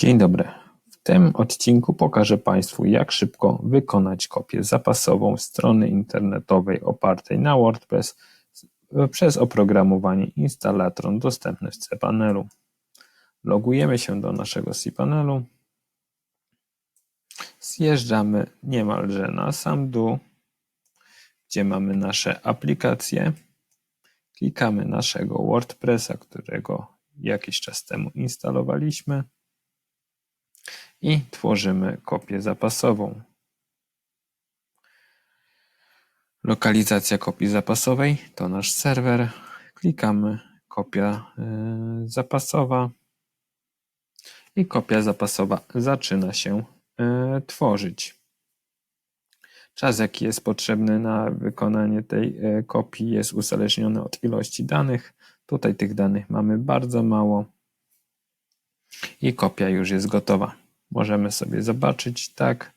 Dzień dobry. W tym odcinku pokażę Państwu, jak szybko wykonać kopię zapasową strony internetowej opartej na WordPress przez oprogramowanie Installatron dostępne w cPanelu. Logujemy się do naszego cPanelu. Zjeżdżamy niemalże na sam dół, gdzie mamy nasze aplikacje. Klikamy naszego WordPressa, którego jakiś czas temu instalowaliśmy i tworzymy kopię zapasową. Lokalizacja kopii zapasowej to nasz serwer. Klikamy kopia y, zapasowa i kopia zapasowa zaczyna się y, tworzyć. Czas, jaki jest potrzebny na wykonanie tej y, kopii, jest uzależniony od ilości danych. Tutaj tych danych mamy bardzo mało i kopia już jest gotowa. Możemy sobie zobaczyć, tak,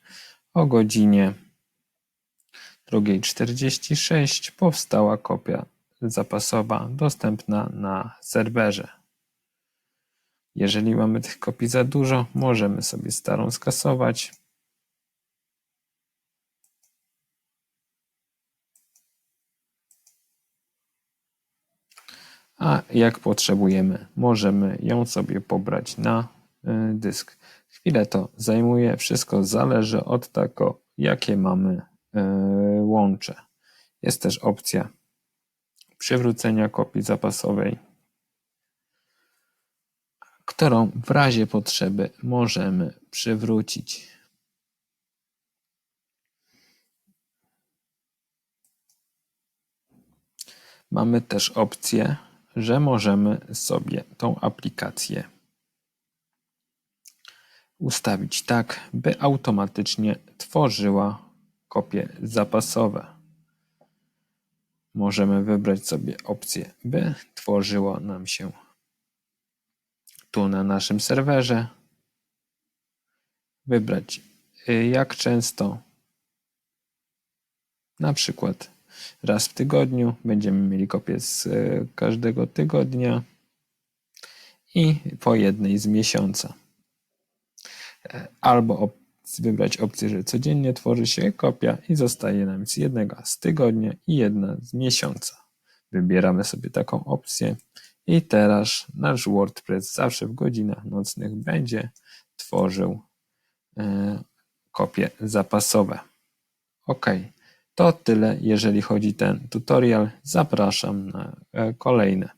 o godzinie 2.46 powstała kopia zapasowa dostępna na serwerze. Jeżeli mamy tych kopii za dużo, możemy sobie starą skasować. A jak potrzebujemy, możemy ją sobie pobrać na y, dysk. Chwilę to zajmuje, wszystko zależy od tego, jakie mamy e, łącze. Jest też opcja przywrócenia kopii zapasowej, którą w razie potrzeby możemy przywrócić. Mamy też opcję, że możemy sobie tą aplikację ustawić tak, by automatycznie tworzyła kopie zapasowe. Możemy wybrać sobie opcję, by tworzyło nam się tu na naszym serwerze. Wybrać y, jak często, na przykład raz w tygodniu. Będziemy mieli kopię z y, każdego tygodnia i po jednej z miesiąca albo wybrać opcję, że codziennie tworzy się kopia i zostaje nam z jednego z tygodnia i jedna z miesiąca. Wybieramy sobie taką opcję i teraz nasz WordPress zawsze w godzinach nocnych będzie tworzył e, kopie zapasowe. Ok, to tyle jeżeli chodzi ten tutorial. Zapraszam na e, kolejne.